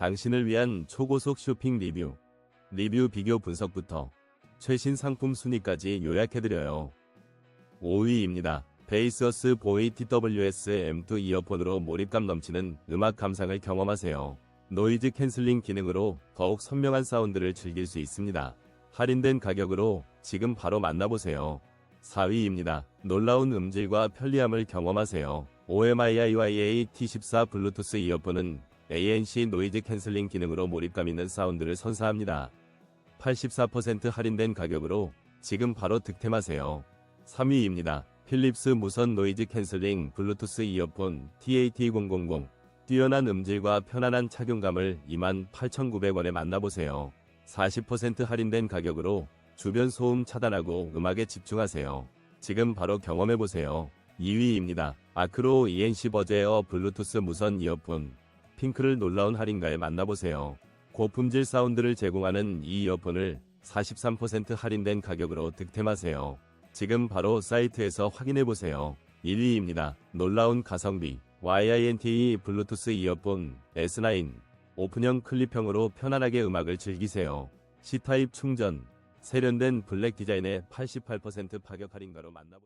당신을 위한 초고속 쇼핑 리뷰, 리뷰 비교 분석부터 최신 상품 순위까지 요약해드려요. 5위입니다. 베이스어스 보이 TWS M2 이어폰으로 몰입감 넘치는 음악 감상을 경험하세요. 노이즈 캔슬링 기능으로 더욱 선명한 사운드를 즐길 수 있습니다. 할인된 가격으로 지금 바로 만나보세요. 4위입니다. 놀라운 음질과 편리함을 경험하세요. OMIIYA T14 블루투스 이어폰은 ANC 노이즈 캔슬링 기능으로 몰입감 있는 사운드를 선사합니다. 84% 할인된 가격으로 지금 바로 득템하세요. 3위입니다. 필립스 무선 노이즈 캔슬링 블루투스 이어폰 TAT000 뛰어난 음질과 편안한 착용감을 28,900원에 만나보세요. 40% 할인된 가격으로 주변 소음 차단하고 음악에 집중하세요. 지금 바로 경험해보세요. 2위입니다. 아크로 ENC 버제어 블루투스 무선 이어폰 핑크를 놀라운 할인가에 만나보세요. 고품질 사운드를 제공하는 이 이어폰을 43% 할인된 가격으로 득템하세요. 지금 바로 사이트에서 확인해보세요. 1위입니다. 놀라운 가성비 YINT 블루투스 이어폰 S9 오픈형 클립형으로 편안하게 음악을 즐기세요. C타입 충전 세련된 블랙 디자인의 88% 파격 할인가로 만나보